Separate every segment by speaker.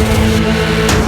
Speaker 1: என்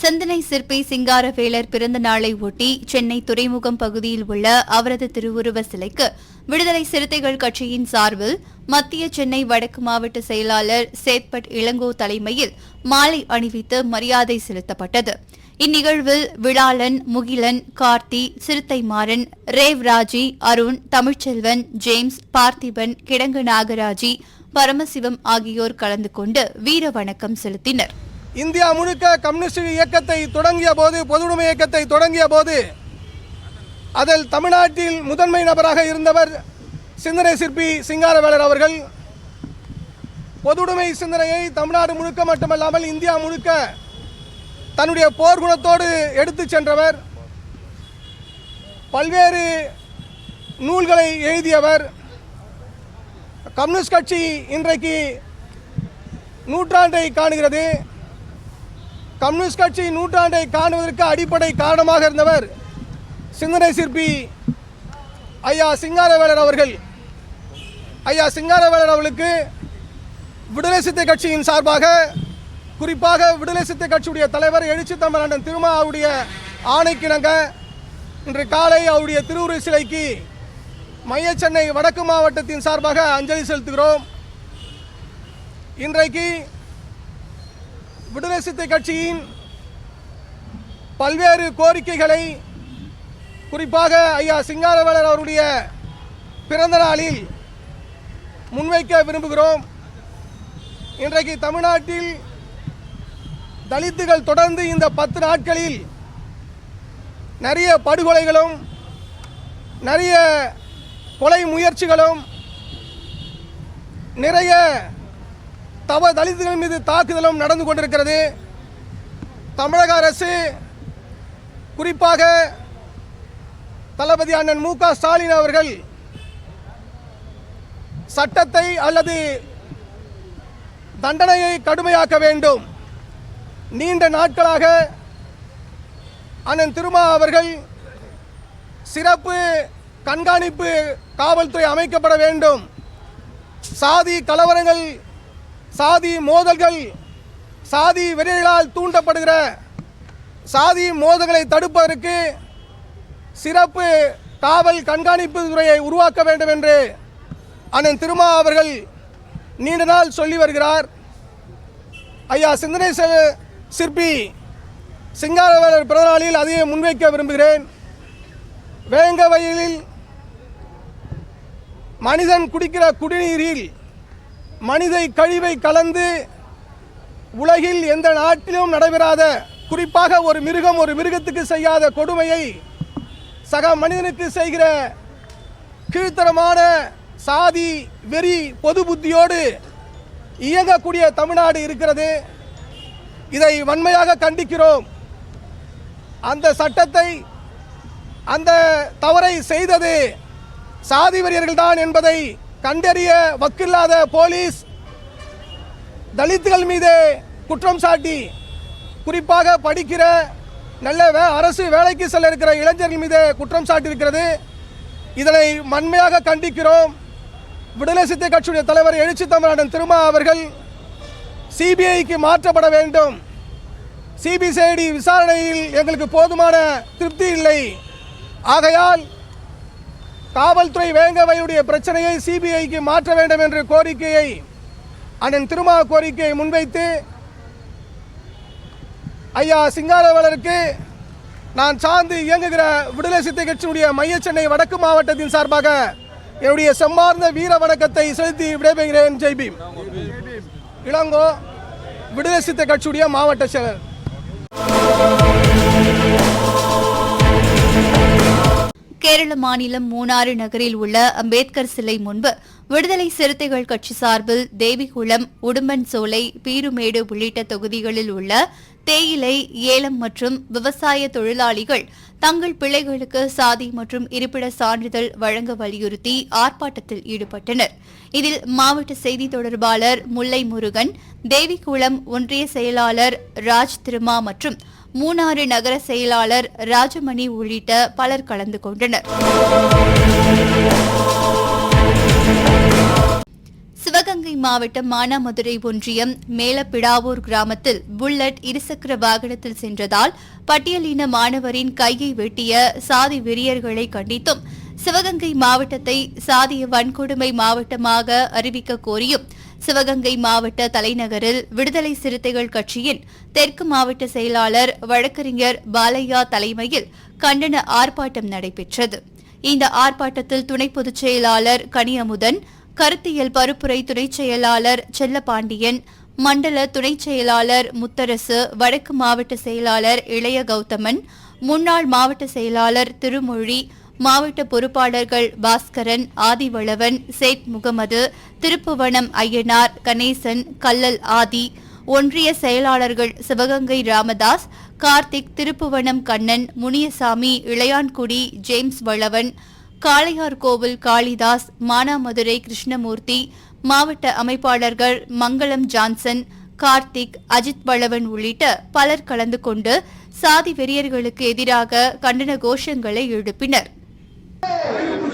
Speaker 2: சிந்தனை சிற்பி சிங்காரவேலர் பிறந்த நாளை ஒட்டி சென்னை துறைமுகம் பகுதியில் உள்ள அவரது திருவுருவ சிலைக்கு விடுதலை சிறுத்தைகள் கட்சியின் சார்பில் மத்திய சென்னை வடக்கு மாவட்ட செயலாளர் சேத்பட் இளங்கோ தலைமையில் மாலை அணிவித்து மரியாதை செலுத்தப்பட்டது. இந்நிகழ்வில் விழாளன் முகிலன் கார்த்தி சிறுத்தை மாறன் ரேவ் ராஜி அருண் தமிழ்ச்செல்வன் ஜேம்ஸ் பார்த்திபன் கிடங்கு நாகராஜி பரமசிவம் ஆகியோர் கலந்து கொண்டு வீர வணக்கம் செலுத்தினர்.
Speaker 3: இந்தியா முழுக்க கம்யூனிஸ்ட் இயக்கத்தை தொடங்கிய போது பொதுவுடைமை இயக்கத்தை தொடங்கிய போது அதில் தமிழ்நாட்டில் முதன்மை நபராக இருந்தவர் சிந்தனை சிற்பி சிங்காரவேலர் அவர்கள். பொதுவுடைமை சிந்தனையை தமிழ்நாடு முழுக்க மட்டுமல்லாமல் இந்தியா முழுக்க தன்னுடைய போர்க்குணத்தோடு எடுத்துச் சென்றவர். பல்வேறு நூல்களை எழுதியவர். கம்யூனிஸ்ட் கட்சி இன்றைக்கு நூற்றாண்டை காணுகிறது. கம்யூனிஸ்ட் கட்சி நூற்றாண்டை காணுவதற்கு அடிப்படை காரணமாக இருந்தவர் சிந்தனை சிற்பி ஐயா சிங்காரவேலர் அவர்கள். ஐயா சிங்காரவேலர் அவர்களுக்கு விடுதலை சித்தை கட்சியின் சார்பாக குறிப்பாக விடுதலை சித்தை கட்சியுடைய தலைவர் எழுச்சி தமிழன் திருமாவுடைய ஆணைக்கிணங்க இன்று காலை அவருடைய திருவுரு சிலைக்கு மைய சென்னை வடக்கு மாவட்டத்தின் சார்பாக அஞ்சலி செலுத்துகிறோம். இன்றைக்கு விடுதலை சித்தை கட்சியின் பல்வேறு கோரிக்கைகளை குறிப்பாக ஐயா சிங்காரவேலர் அவருடைய பிறந்த நாளில் முன்வைக்க விரும்புகிறோம். இன்றைக்கு தமிழ்நாட்டில் தலித்துகள் தொடர்ந்து இந்த பத்து நாட்களில் நிறைய படுகொலைகளும் நிறைய கொலை முயற்சிகளும் நிறைய தவ தலித்துகள் மீது தாக்குதலும் நடந்து கொண்டிருக்கிறது. தமிழக அரசு குறிப்பாக தளபதி அண்ணன் மு க ஸ்டாலின் அவர்கள் சட்டத்தை அல்லது தண்டனையை கடுமையாக்க வேண்டும். நீண்ட நாட்களாக அண்ணன் திருமா அவர்கள் சிறப்பு கண்காணிப்பு காவல்துறை அமைக்கப்பட வேண்டும். சாதி கலவரங்கள் சாதி மோதல்கள் சாதி வெறிகளால் தூண்டப்படுகிற சாதி மோதல்களை தடுப்பதற்கு சிறப்பு காவல் கண்காணிப்பு துறையை உருவாக்க வேண்டும் என்று அண்ணன் திருமா அவர்கள் நீண்ட நாள் சொல்லி வருகிறார். ஐயா சிந்தனை சிற்பி சிங்காரவேலர் பிறந்தநாளில் அதையே முன்வைக்க விரும்புகிறேன். வேங்க வயலில் மனிதன் குடிக்கிற குடிநீரில் மனித கழிவை கலந்து உலகில் எந்த நாட்டிலும் நடைபெறாத குறிப்பாக ஒரு மிருகம் ஒரு மிருகத்துக்கு செய்யாத கொடுமையை சக மனிதனுக்கு செய்கிற கீழ்த்தரமான சாதி வெறி பொது புத்தியோடு இயங்கக்கூடிய தமிழ்நாடு இருக்கிறது. இதை வன்மையாக கண்டிக்கிறோம். அந்த சட்டத்தை அந்த தவறை செய்தது சாதி வெறியர்கள்தான் என்பதை கண்டறிய வக்கில்லாத போலீஸ் தலித்துகள் மீது குற்றம் சாட்டி குறிப்பாக படிக்கிற நல்ல வே அரசு வேலைக்கு செல்ல இருக்கிற இளைஞர்கள் மீது குற்றம் சாட்டியிருக்கிறது. இதனை வன்மையாக கண்டிக்கிறோம். விடுதலை சித்தை கட்சியுடைய தலைவர் எழுச்சி தமிழ்நாடன் திருமா அவர்கள் சிபிஐக்கு மாற்றப்பட வேண்டும். சிபிசிஐடி விசாரணையில் எங்களுக்கு போதுமான திருப்தி இல்லை. ஆகையால் காவல்துறை வேங்கவையுடைய பிரச்சனையை சிபிஐக்கு மாற்ற வேண்டும் என்ற கோரிக்கையை அண்ணன் திருமா கோரிக்கையை முன்வைத்து ஐயா சிங்காரவலருக்கு நான் சார்ந்து இயங்குகிற விடுதலை சித்தை கட்சியினுடைய மைய சென்னை வடக்கு மாவட்டத்தின் சார்பாக என்னுடைய செம்மார்ந்த வீர வணக்கத்தை செலுத்தி விடைபெறுகிறேன். ஜெய்பீம் இளங்கோ விடுதலை சித்த கட்சியுடைய மாவட்ட செயலர்.
Speaker 2: கேரள மாநிலம் மூணாறு நகரில் உள்ள அம்பேத்கர் சிலை முன்பு விடுதலை சிறுத்தைகள் கட்சி சார்பில் தேவிகுளம் உடும்பன் சோலை பீருமேடு உள்ளிட்ட தொகுதிகளில் உள்ள தேயிலை ஏலம் மற்றும் விவசாய தொழிலாளிகள் தங்கள் பிள்ளைகளுக்கு சாதி மற்றும் இருப்பிட சான்றிதழ் வழங்க வலியுறுத்தி ஆர்ப்பாட்டத்தில் ஈடுபட்டனர். இதில் மாவட்ட செய்தி தொடர்பாளர் முல்லை முருகன் தேவிகுளம் ஒன்றிய செயலாளர் ராஜ் திருமா மற்றும் மூணாறு நகர செயலாளர் ராஜமணி உள்ளிட்ட பலர் கலந்து கொண்டனர். சிவகங்கை மாவட்டம் மானாமதுரை ஒன்றியம் மேலப்பிடாவூர் கிராமத்தில் புல்லட் இருசக்கர வாகனத்தில் சென்றதால் பட்டியலின மாணவரின் கையை வெட்டிய சாதி வெறியர்களை கண்டித்தும் சிவகங்கை மாவட்டத்தை சாதிய வன்கொடுமை மாவட்டமாக அறிவிக்க கோரியும் சிவகங்கை மாவட்ட தலைநகரில் விடுதலை சிறுத்தைகள் கட்சியின் தெற்கு மாவட்ட செயலாளர் வழக்கறிஞர் பாலையா தலைமையில் கண்டன ஆர்ப்பாட்டம் நடைபெற்றது. இந்த ஆர்ப்பாட்டத்தில் துணை பொதுச் செயலாளர் கனியமுதன் கருத்தியல் பருப்புரை துணைச் செயலாளர் செல்லப்பாண்டியன் மண்டல துணைச் செயலாளர் முத்தரசு வடக்கு மாவட்ட செயலாளர் இளைய கௌதமன் முன்னாள் மாவட்ட செயலாளர் திருமொழி மாவட்ட பொறுப்பாளர்கள் பாஸ்கரன் ஆதிவளவன் சேட் முகமது திருப்புவனம் ஐயனார் கணேசன் கல்லல் ஆதி ஒன்றிய செயலாளர்கள் சிவகங்கை ராமதாஸ் கார்த்திக் திருப்புவனம் கண்ணன் முனியசாமி இளையான்குடி ஜேம்ஸ் வளவன் காளையார்கோவில் காளிதாஸ் மானாமதுரை கிருஷ்ணமூர்த்தி மாவட்ட அமைப்பாளர்கள் மங்களம் ஜான்சன் கார்த்திக் அஜித் வளவன் உள்ளிட்ட பலர் கலந்து கொண்டு சாதி வெறியர்களுக்கு எதிராக கண்டன கோஷங்களை எழுப்பினர்.
Speaker 4: Ei!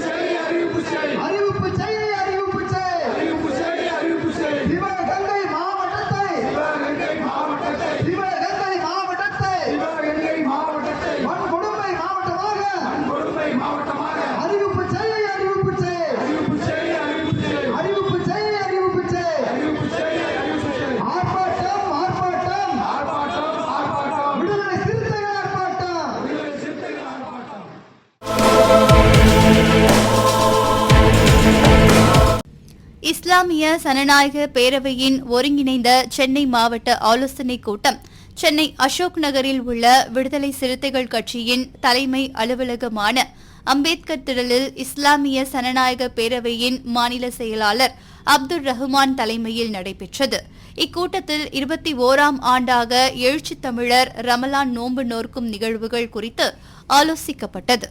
Speaker 2: இஸ்லாமிய சனநாயக பேரவையின் ஒருங்கிணைந்த சென்னை மாவட்ட ஆலோசனைக் கூட்டம். சென்னை அசோக் நகரில் உள்ள விடுதலை சிறுத்தைகள் கட்சியின் தலைமை அலுவலகமான அம்பேத்கர் திடலில் இஸ்லாமிய சனநாயக பேரவையின் மாநில செயலாளர் அப்துல் ரஹ்மான் தலைமையில் நடைபெற்றது. இக்கூட்டத்தில் இருபத்தி ஓராம் ஆண்டாக எழுச்சித் தமிழர் ரமலான் நோன்பு நோர்க்கும் நிகழ்வுகள் குறித்து ஆலோசிக்கப்பட்டது.